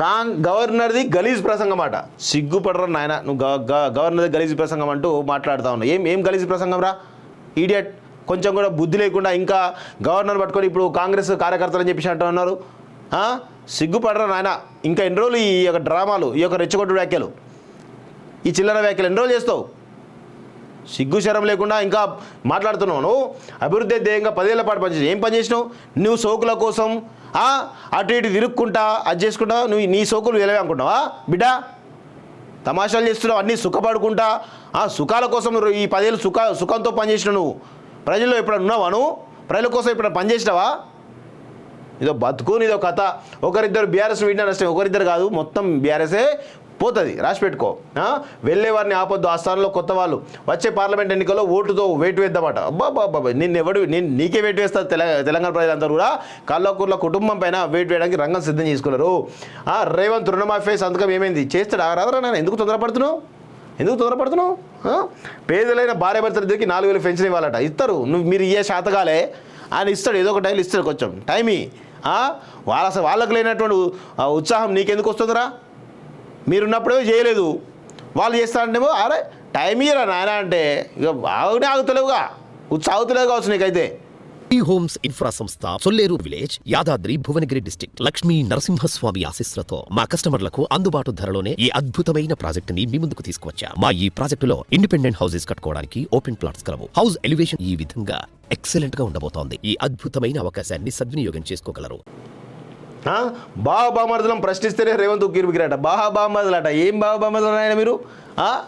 Kong గవర్నర్ది గలీజ్ ప్రసంగం అట. సిగ్గుపడరా నాయన నువ్వు గవర్నర్ది గలీజ్ ప్రసంగం అంటూ మాట్లాడుతా ఉన్నావు. ఏం ఏం గలీజ్ ప్రసంగం రా? ఈడియట్ కొంచెం కూడా బుద్ధి లేకుండా ఇంకా గవర్నర్ పట్టుకొని ఇప్పుడు కాంగ్రెస్ కార్యకర్తలు అని చెప్పేసి అంటున్నారు సిగ్గుపడరా నాయన? ఇంకా ఎన్ని రోజులు ఈ యొక్క డ్రామాలు ఈ యొక్క రెచ్చగొట్టు వ్యాఖ్యలు? ఈ చిల్లర వ్యాఖ్యలు ఎన్ని రోజులు చేస్తావు? సిగ్గుశరం లేకుండా ఇంకా మాట్లాడుతున్నావు నువ్వు. అభివృద్ధి ధ్యేయంగా పదేళ్ళ పాటు పనిచేసి ఏం పని చేసినావు? నువ్వు సోకుల కోసం అటు ఇటు తిరుక్కుంటా అది చేసుకుంటా నువ్వు నీ సోకులు వెళ్ళవే అనుకుంటావా బిడ్డ తమాషాలు చేస్తున్నావు అన్నీ సుఖపడుకుంటా ఆ సుఖాల కోసం ఈ పదేళ్ళు సుఖ సుఖంతో పనిచేసిన నువ్వు. ప్రజల్లో ఎప్పుడన్నా ఉన్నావా నువ్వు? ప్రజల కోసం ఎప్పుడైనా పనిచేసినావా? ఇదో బతుకు ఇదో కథ. ఒకరిద్దరు బీఆర్ఎస్ విన్నా నష్టం ఒకరిద్దరు కాదు మొత్తం బీఆర్ఎస్ఏ పోతుంది. రాసి పెట్టుకో. వెళ్ళేవారిని వెళ్ళే వారిని ఆపొద్దు. ఆ స్థానంలో కొత్త వాళ్ళు. వచ్చే పార్లమెంట్ ఎన్నికల్లో ఓటుతో వేటు వేద్దామట. అబ్బా నిన్ను ఎవడు నేను నీకే వేటు వేస్తారు తెల తెలంగాణ ప్రజలందరూ కూడా. కల్లకూర్ల కుటుంబం పైన వేటు వేయడానికి రంగం సిద్ధం చేసుకున్నారు. ఆ, రేవంత్ రుణమాఫీ సంతకం ఏమైంది? చేస్తాడు? ఆ రాదరా నేను ఎందుకు తొందరపడుతున్నావు? ఎందుకు తొందరపడుతున్నావు? పేదలైన భార్య భర్తలిద్దరికి నాలుగు వేలు పెన్షన్ ఇవ్వాలట. ఇస్తారు. నువ్వు మీరు ఇయ్యే శాతకాలే. ఆయన ఇస్తాడు. ఏదో ఒక టైం ఇస్తాడు కొంచెం. టైమి. వాళ్ళ వాళ్ళకు లేనటువంటి ఉత్సాహం నీకెందుకు వస్తుందిరా? మీరున్నప్పుడే చేయలేదు. వాళ్ళు చేస్తారంటేమో అరే టైం ఇయ్యరా నాయన అంటే ఇక బాగానే ఆగుతలేవుగా. ఉత్సాగుతలేవు కావచ్చు నీకైతే. ఈ హోమ్స్ ఇన్ఫ్రా సంస్థ సొల్లేరు విలేజ్ యాదాద్రి భువనగిరి డిస్టిక్ లక్ష్మీ నరసింహస్వామి ఆశీస్సులతో మా కస్టమర్లకు అందుబాటు ధరలోనే ఈ అద్భుతమైన ప్రాజెక్ట్ని మీ ముందుకు తీసుకువచ్చా. మా ఈ ప్రాజెక్టులో ఇండిపెండెంట్ హౌసెస్ కట్టుకోవడానికి ఓపెన్ ప్లాట్స్ కలవు. హౌస్ ఎలివేషన్ ఈ విధంగా ఎక్సలెంట్గా ఉండబోతోంది. ఈ అద్భుతమైన అవకాశాన్ని సద్వినియోగం చేసుకోగలరు. బావ ప్రశ్నిస్తేనే రేవంత్ ఉక్కిరిబికిరాట బాహా బామర్దులట ఏం బావ బామర్దులు ఆయన మీరు?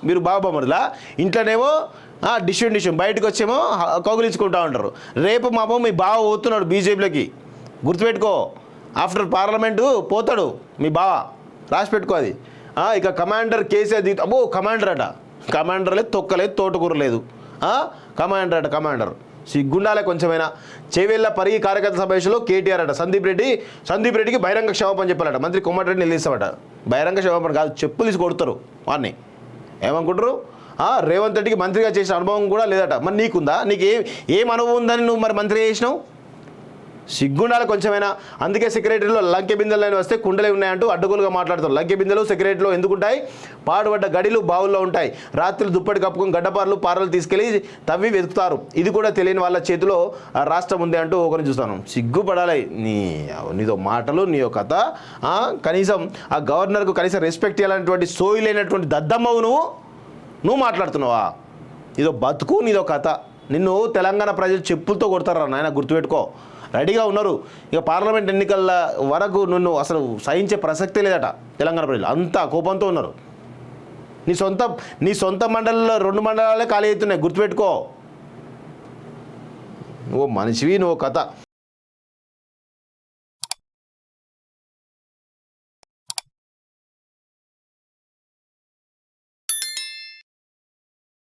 మీరు బావ బామర్దులా? ఇంట్లోనేమో డిష్యూన్ డిష్యూన్ బయటకు వచ్చేమో కౌగిలించుకుంటా ఉంటారు. రేపు మాపం మీ బావ పోతున్నాడు బీజేపీలోకి. గుర్తుపెట్టుకో. ఆఫ్టర్ పార్లమెంటు పోతాడు మీ బావ. రాసి పెట్టుకో అది. ఇక కమాండర్ కేసీఆర్ దిగు అబ్బో కమాండర్ అట. కమాండర్ లేదు తొక్కలేదు తోటకూర లేదు. కమాండర్ అట కమాండర్. సిగ్గుండాలే కొంచెమైనా చేవేళ్ళ పరిగి కార్యకర్త సమావేశంలో కేటీఆర్ అట. సందీప్ రెడ్డి సందీప్ రెడ్డికి బహిరంగ క్షమాపణ చెప్పాలట. మంత్రి కొమ్మటిరెడ్డి నిలిస్తామట బహిరంగ క్షమాపణ కాదు చెప్పులు తీసి కొడతారు వాడిని. ఏమనుకుంటారు? ఆ, రేవంత్ రెడ్డికి మంత్రిగా చేసిన అనుభవం కూడా లేదట. మరి నీకుందా? నీకు ఏ ఏం అనుభవం ఉందని నువ్వు మరి మంత్రి చేసినావు? సిగ్గుండాలి కొంచెమైనా. అందుకే సెక్రటరీలో లంకె బిందెలు వస్తే కుండలే ఉన్నాయంటూ అడ్డగోలుగా మాట్లాడతారు లంకె బిందెలు సెక్రటరీలో ఎందుకు ఉంటాయి గడిలు బావుల్లో ఉంటాయి. రాత్రులు దుప్పటి కప్పుకొని గడ్డపారలు పారలు తీసుకెళ్ళి తవ్వి వెతుకుతారు. ఇది కూడా తెలియని వాళ్ళ చేతిలో ఆ రాష్ట్రం ఉంది అంటూ ఒకరిని చూస్తాను. సిగ్గుపడాలి. నీ నీదో మాటలు నీ కథ. కనీసం ఆ గవర్నర్కు కనీసం రెస్పెక్ట్ ఇవ్వాలనేటువంటి సోయి లేనటువంటి దద్దమ్మవు నువ్వు. నువ్వు మాట్లాడుతున్నావా? ఇదో బతుకు నీదో కథ. నిన్ను తెలంగాణ ప్రజలు చెప్పులతో కొడతారా నాయన? గుర్తుపెట్టుకో. రెడీగా ఉన్నారు. ఇక పార్లమెంట్ ఎన్నికల వరకు నిన్ను అసలు సహించే ప్రసక్తే లేదట తెలంగాణ ప్రజలు. అంతా కోపంతో ఉన్నారు. నీ సొంత నీ సొంత మండలంలో రెండు మండలాలే ఖాళీ అవుతున్నాయి. గుర్తుపెట్టుకో. నువ్వు మనిషివి నువ్వు కథ.